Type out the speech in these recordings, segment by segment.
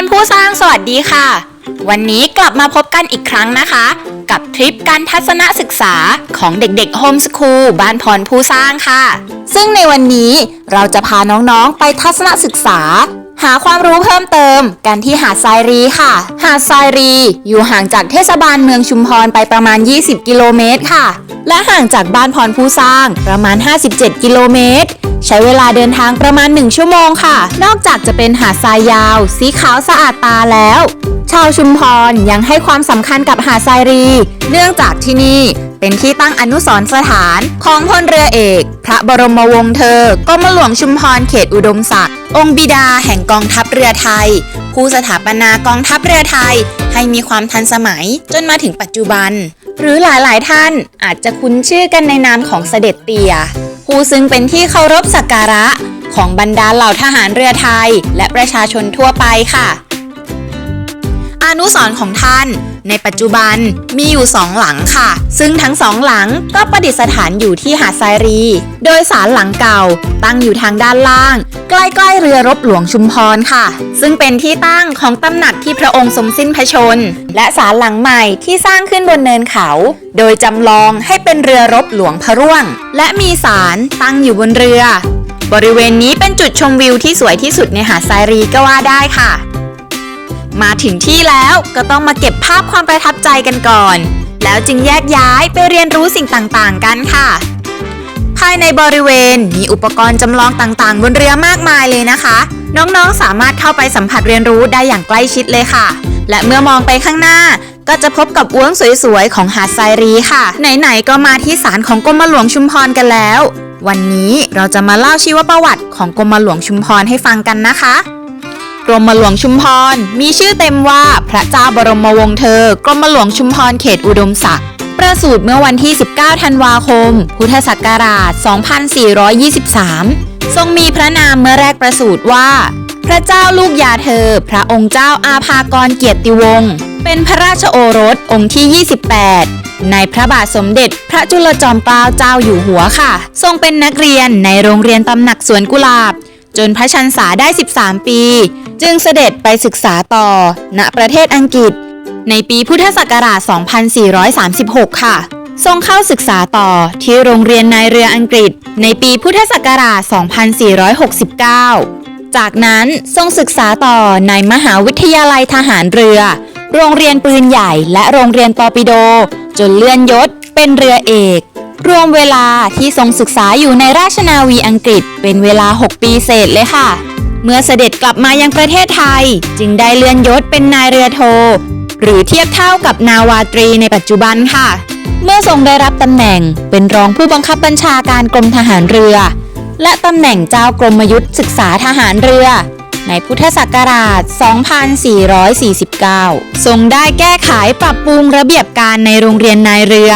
รผู้สร้างสวัสดีค่ะ วันนี้กลับมาพบกันอีกครั้งนะคะ กับทริปการทัศนศึกษาของเด็กๆโฮมสคูลบ้านพรผู้สร้างค่ะ ซึ่งในวันนี้เราจะพาน้องๆไปทัศนศึกษา หาความรู้เพิ่มเติมกันที่หาดทรายรีค่ะ หาดทรายรี อยู่ห่างจากเทศบาลเมืองชุมพรไปประมาณ 20 กิโลเมตรค่ะ และห่างจากบ้านพรผู้สร้างประมาณ 57 กิโลเมตร ใช้เวลาเดินทางประมาณ 1 ชั่วโมงค่ะ นอกจากจะเป็นหาดทรายยาว สีขาวสะอาดตาแล้ว ชาวชุมพรยังให้ความสำคัญกับหาดทรายรี เนื่องจากที่นี่เป็นที่ตั้งอนุสรณ์สถานของพลเรือเอก พระบรมวงศ์เธอกรมหลวงชุมพรเขตอุดมศักดิ์องค์บิดาแห่งกองทัพเรือไทย ผู้สถาปนากองทัพเรือไทย ให้มีความทันสมัยจนมาถึงปัจจุบัน หรือหลายๆท่านอาจจะคุ้นชื่อกันในนามของเสด็จเตี่ยผู้ซึ่งเป็นที่เคารพสักการะของบรรดาเหล่าทหารเรือไทย และประชาชนทั่วไปค่ะ อนุสรณ์ของท่าน ในปัจจุบันมีอยู่สองหลังค่ะ ซึ่งทั้งสองหลังก็ประดิษฐานอยู่ที่หาดทรายรี โดยศาลหลังเก่าตั้งอยู่ทางด้านล่าง ใกล้ๆเรือรบหลวงชุมพรค่ะ ซึ่งเป็นที่ตั้งของตำหนักที่พระองค์ทรงสิ้นพระชน และศาลหลังใหม่ที่สร้างขึ้นบนเนินเขา โดยจำลองให้เป็นเรือรบหลวงพระร่วง และมีศาลตั้งอยู่บนเรือ บริเวณนี้เป็นจุดชมวิวที่สวยที่สุดในหาดทรายรีก็ว่าได้ค่ะ มาถึงที่แล้วก็ต้องมาเก็บภาพความประทับใจกันก่อน แล้วจึงแยกย้ายไปเรียนรู้สิ่งต่างๆ กันค่ะ ภายในบริเวณมีอุปกรณ์จำลองต่างๆ บนเรือมากมายเลยนะคะ น้องๆสามารถเข้าไปสัมผัสเรียนรู้ได้อย่างใกล้ชิดเลยค่ะ และเมื่อมองไปข้างหน้าก็จะพบกับอ้วงสวยๆ ของหาดทรายรีค่ะ ไหนๆ ก็มาที่ศาลของกรมหลวงชุมพรกันแล้ว วันนี้เราจะมาเล่าชีวประวัติของกรมหลวงชุมพรให้ฟังกันนะคะ กรมหลวงชุมพร มีชื่อเต็มว่าพระเจ้าบรมวงศ์เธอ กรมหลวงชุมพรเขตอุดมศักดิ์ประสูติเมื่อวันที่ 19 ธันวาคม พุทธศักราช 2423 ทรงมีพระนามเมื่อแรกประสูติว่า พระเจ้าลูกยาเธอ พระองค์เจ้าอาภากรเกียรติวงศ์เป็นพระราชโอรสองค์ที่ 28ในพระบาทสมเด็จพระจุลจอมเกล้าเจ้าอยู่หัวค่ะ ทรงเป็นนักเรียนในโรงเรียนตำหนักสวนกุหลาบ จนพระชันษาได้ 13 ปี จึงเสด็จไปศึกษาต่อ ณประเทศอังกฤษ ในปีพุทธศักราช 2436 ค่ะ ทรงเข้าศึกษาต่อที่โรงเรียนนายเรืออังกฤษ ในปีพุทธศักราช 2469 จากนั้นทรงศึกษาต่อในมหาวิทยาลัยทหารเรือ โรงเรียนปืนใหญ่และโรงเรียนตอปิโด จนเลื่อนยศเป็นเรือเอก รวมเวลาที่ทรงศึกษาอยู่ในราชนาวีอังกฤษ เป็นเวลา 6 ปีเศษเลยค่ะ เมื่อเสด็จกลับมายังประเทศไทย จึงได้เลื่อนยศเป็นนายเรือโท หรือเทียบเท่ากับนาวาตรีในปัจจุบันค่ะ เมื่อทรงได้รับตำแหน่งเป็นรองผู้บังคับบัญชาการกรมทหารเรือ และตำแหน่งเจ้ากรมยุทธศึกษาทหารเรือในพุทธศักราช 2449 ทรงได้แก้ไขปรับปรุงระเบียบการในโรงเรียนนายเรือ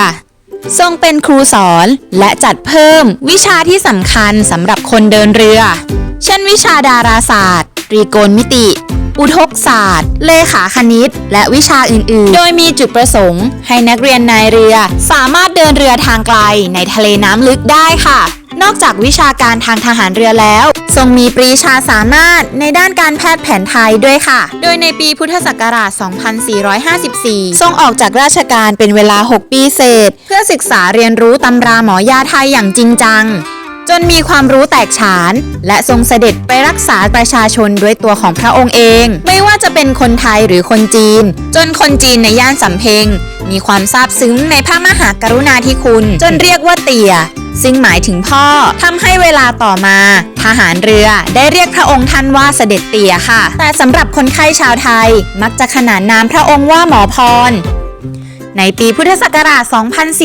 ทรงเป็นครูสอนและจัดเพิ่มวิชาที่สำคัญสำหรับคนเดินเรือ เช่นวิชาดาราศาสตร์ตรีโกณมิติ อุทกศาสตร์ เลขาคณิต และวิชาอื่นๆ โดยมีจุดประสงค์ ให้นักเรียนนายเรือสามารถเดินเรือทางไกลในทะเลน้ำลึกได้ค่ะ นอกจากวิชาการทางทหารเรือแล้ว ทรงมีปรีชาสามารถในด้านการแพทย์แผนไทยด้วยค่ะ โดยในปีพุทธศักราช 2454 ทรงออกจากราชการเป็นเวลา 6 ปีเศษ เพื่อศึกษาเรียนรู้ตำราหมอยาไทยอย่างจริงจัง จนมีความรู้แตกฉาน และทรงเสด็จไปรักษาประชาชนด้วยตัวของพระองค์เอง ไม่ว่าจะเป็นคนไทยหรือคนจีน จนคนจีนในย่านสำเพ็งมีความซาบซึ้งในพระมหากรุณาธิคุณ จนเรียกว่าเตี่ย ซึ่งหมายถึงพ่อทำให้เวลาต่อมา ทหารเรือได้เรียกพระองค์ท่านว่าเสด็จเตี่ยค่ะ แต่สำหรับคนไข้ชาวไทยมักจะขนานนามพระองค์ว่าหมอพรในปีพุทธศักราช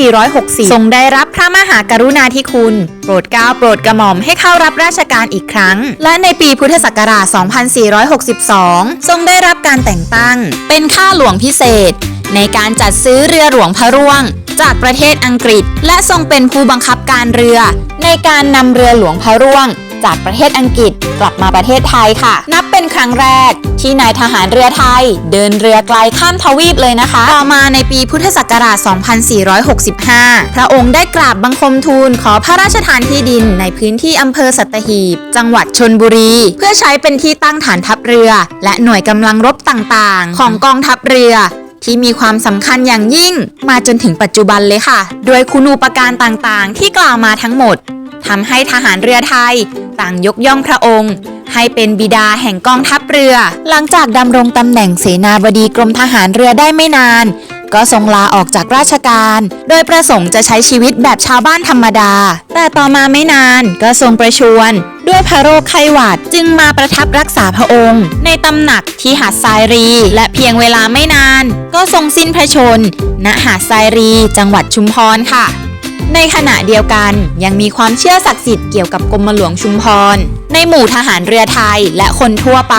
2464ทรงได้รับพระมหากรุณาธิคุณ โปรดเกล้าโปรดกระหม่อมให้เข้ารับราชการอีกครั้ง และในปีพุทธศักราช 2462 ทรงได้รับการแต่งตั้ง เป็นข้าหลวงพิเศษ ในการจัดซื้อเรือหลวงพระร่วง จากประเทศอังกฤษ และทรงเป็นผู้บังคับการเรือ ในการนำเรือหลวงพระร่วง จากประเทศอังกฤษกลับมาประเทศไทยค่ะ นับเป็นครั้งแรก ที่นายทหารเรือไทย เดินเรือไกลข้ามทวีปเลยนะคะ ต่อมาในปีพุทธศักราช 2465 พระองค์ได้กราบบังคมทูลขอพระราชทานที่ดินในพื้นที่อำเภอสัตหีบ จังหวัดชนบุรี เพื่อใช้เป็นที่ตั้งฐานทัพเรือ และหน่วยกำลังรบต่างๆ ของกองทัพเรือ ที่มีความสำคัญอย่างยิ่ง มาจนถึงปัจจุบันเลยค่ะ โดยคุณูปการต่างๆ ที่กล่าวมาทั้งหมดทำให้ทหารเรือไทย ต่างยกย่องพระองค์ ให้เป็นบิดาแห่งกองทัพเรือ หลังจากดำรงตำแหน่งเสนาบดีกรมทหารเรือได้ไม่นาน ก็ทรงลาออกจากราชการ โดยประสงค์จะใช้ชีวิตแบบชาวบ้านธรรมดา แต่ต่อมาไม่นานก็ทรงประชวรด้วยพระโรคไข้หวัดจึงมาประทับรักษาพระองค์ ในตำหนักที่หาดทรายรี และเพียงเวลาไม่นาน ก็ทรงสิ้นพระชน ณหาดทรายรี จังหวัดชุมพรค่ะ ในขณะเดียวกันยังมีความเชื่อศักดิ์สิทธิ์เกี่ยวกับกรมหลวงชุมพร ในหมู่ทหารเรือไทยและคนทั่วไป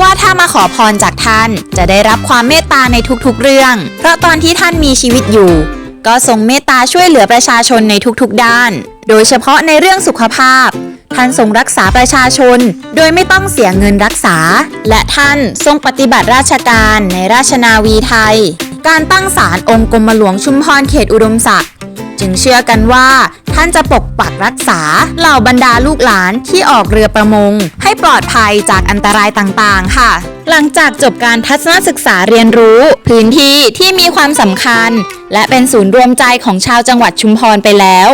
ว่าถ้ามาขอพรจากท่าน จะได้รับความเมตตาในทุกๆเรื่อง เพราะตอนที่ท่านมีชีวิตอยู่ ก็ทรงเมตตาช่วยเหลือประชาชนในทุกๆด้าน โดยเฉพาะในเรื่องสุขภาพท่านทรงรักษาประชาชน โดยไม่ต้องเสียเงินรักษา และท่านทรงปฏิบัติราชการในราชนาวีไทย การตั้งศาลองค์กรมหลวงชุมพรเขตอุดมศักดิ์ จึงเชื่อกันว่า ท่านจะปกปักรักษาเหล่าบรรดาลูกหลานที่ออกเรือประมง ให้ปลอดภัยจากอันตรายต่างๆ ค่ะ หลังจากจบการทัศนศึกษาเรียนรู้ พื้นที่ที่มีความสำคัญ และเป็นศูนย์รวมใจของชาวจังหวัดชุมพรไปแล้ว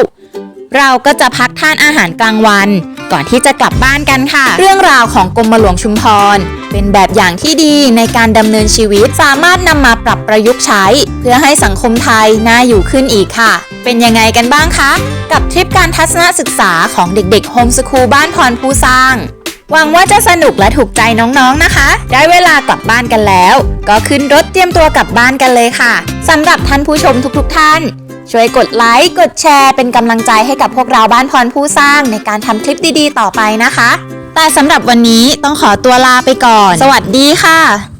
เราก็จะพักทานอาหารกลางวัน ก่อนที่จะกลับบ้านกันค่ะ เรื่องราวของกรมหลวงชุมพร เป็นแบบอย่างที่ดีในการดำเนินชีวิตสามารถนำมาปรับประยุกต์ใช้ เพื่อให้สังคมไทยน่าอยู่ขึ้นอีกค่ะ เป็นยังไงกันบ้างคะ กับทริปการทัศนศึกษาของเด็กๆโฮมสคูลบ้านพรผู้สร้างหวังว่าจะสนุกและถูกใจน้องๆนะคะ ได้เวลากลับบ้านกันแล้ว ก็ขึ้นรถเตรียมตัวกลับบ้านกันเลยค่ะสำหรับท่านผู้ชมทุกๆท่าน ช่วยกดไลค์กดแชร์เป็นกำลังใจให้กับพวกเราบ้านพรผู้สร้างในการทำคลิปดีๆ ต่อไปนะคะ แต่สำหรับวันนี้ต้องขอตัวลาไปก่อน สวัสดีค่ะ